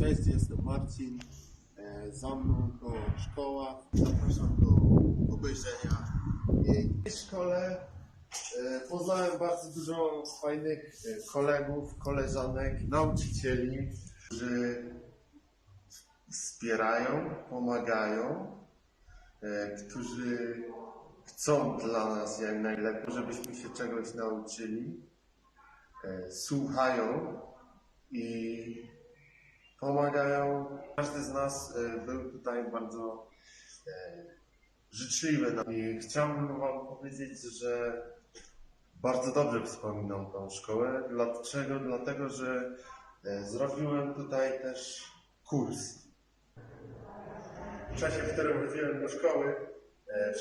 Cześć, jestem Marcin. E, Za mną to szkoła. Zapraszam do obejrzenia. W tej szkole e, poznałem bardzo dużo fajnych e, kolegów, koleżanek, nauczycieli, którzy wspierają, pomagają, którzy chcą dla nas jak najlepiej, żebyśmy się czegoś nauczyli, słuchają i pomagają. Każdy z nas e, był tutaj bardzo e, życzliwy. I chciałbym Wam powiedzieć, że bardzo dobrze wspominam tą szkołę. Dlaczego? Dlatego, że e, zrobiłem tutaj też kurs. W czasie, w którym chodziłem do szkoły,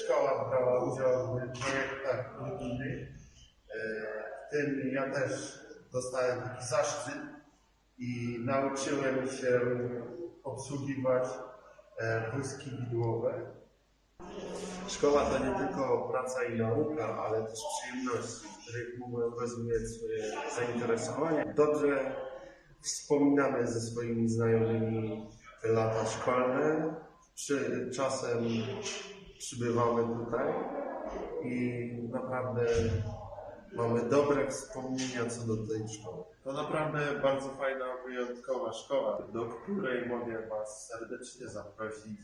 szkoła brała udział w projektach. E, W tym ja też dostałem taki zaszczyt i nauczyłem się obsługiwać e, wózki widłowe. Szkoła to nie tylko praca i nauka, ale też przyjemności, w których mogłem rozwijać swoje zainteresowania. Dobrze wspominamy ze swoimi znajomymi te lata szkolne. Przy, czasem przybywamy tutaj i naprawdę mamy dobre wspomnienia co do tej szkoły. To naprawdę bardzo fajna, wyjątkowa szkoła, do której mogę Was serdecznie zaprosić